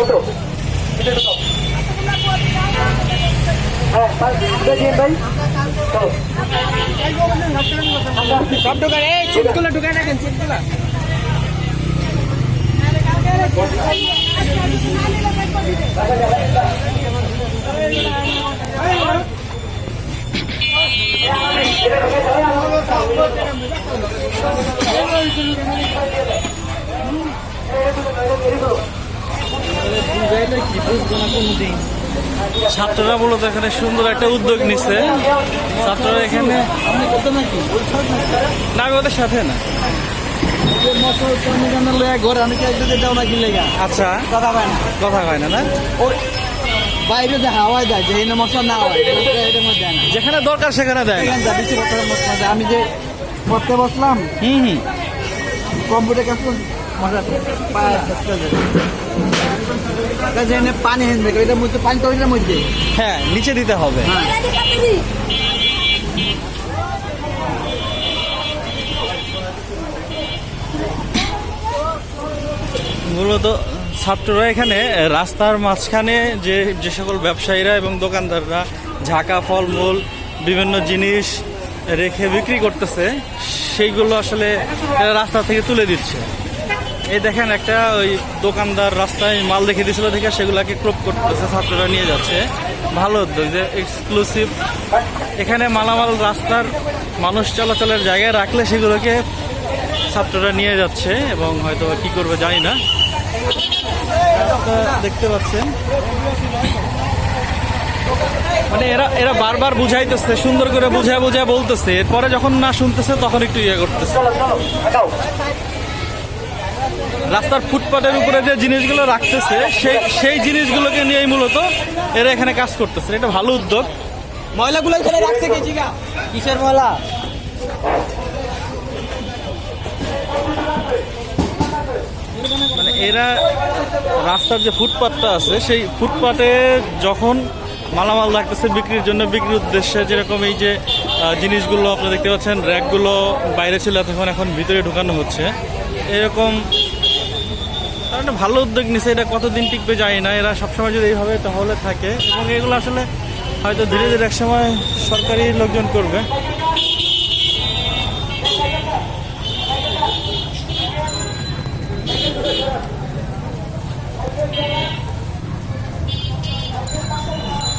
ঢুকাও হ্যাঁ সব ঢোকান এই রাখেন চিটগুলো ছাত্ররা মূলত এখানে সুন্দর একটা উদ্যোগ নিচ্ছে ছাত্ররা এখানে না আমি ওদের সাথে না? আচ্ছা। কথা পায় না কথা হয় না না? বাইরে যে হাওয়ায় দেয় যে এই মশলা না হয় যেখানে দরকার সেখানে দেয়। আমি যে পড়তে বসলাম হুম হুম। কম্পিউটার কাজ পানি মধ্যে পানি মধ্যে হ্যাঁ নিচে দিতে হবে। মূলত ছাত্ররা এখানে, রাস্তার মাঝখানে যে যে সকল ব্যবসায়ীরা এবং দোকানদাররা ঝাঁকা, ফলমূল, বিভিন্ন জিনিস রেখে বিক্রি করতেছে, সেইগুলো আসলে রাস্তা থেকে তুলে দিচ্ছে। এই দেখেন একটা ওই দোকানদার রাস্তায় মাল দেখে দিয়েছিল দেখে সেগুলাকে ক্রপ করতেছে, ছাত্ররা নিয়ে যাচ্ছে। ভালো উদ্যোগ, যে এক্সক্লুসিভ এখানে মালামাল রাস্তার মানুষ চলাচলের জায়গায় রাখলে সেগুলোকে ছাত্ররা নিয়ে যাচ্ছে এবং হয়তো কি করবে জানি না। দেখতে পাচ্ছেন। মানে এরা এরা বারবার বুঝাইতেছে, সুন্দর করে বুঝায় বুঝায় বলতেছে। এরপরে যখন না শুনতেছে তখন একটু ইয়ে করতেছে। রাস্তার ফুটপাতের উপরে যে জিনিসগুলো রাখতেছে সেই সেই জিনিসগুলোকে নিয়েই মূলত এরা এখানে কাজ করতেছে। এটা ভালো উদ্যোগ। ময়লাগুলো এখানে রাখছে কি জিগা? কিসের ময়লা? মানে এরা রাস্তার যে ফুটপাথটা আছে সেই ফুটপাতে যখন মালামাল রাখতেছে বিক্রির জন্য বিক্রির উদ্দেশ্যে যেরকম এই যে জিনিসগুলো আপনারা দেখতে পাচ্ছেন র্যাকগুলো বাইরে ছিল তখন এখন ভিতরে ঢুকানো হচ্ছে। এরকম তারা একটা ভালো উদ্যোগ নিছে, এটা কতদিন টিকবে যায় না, এরা সবসময় যদি এইভাবে তাহলে থাকে। এবং এগুলো আসলে হয়তো ধীরে ধীরে একসময় সরকারি লোকজন করবে।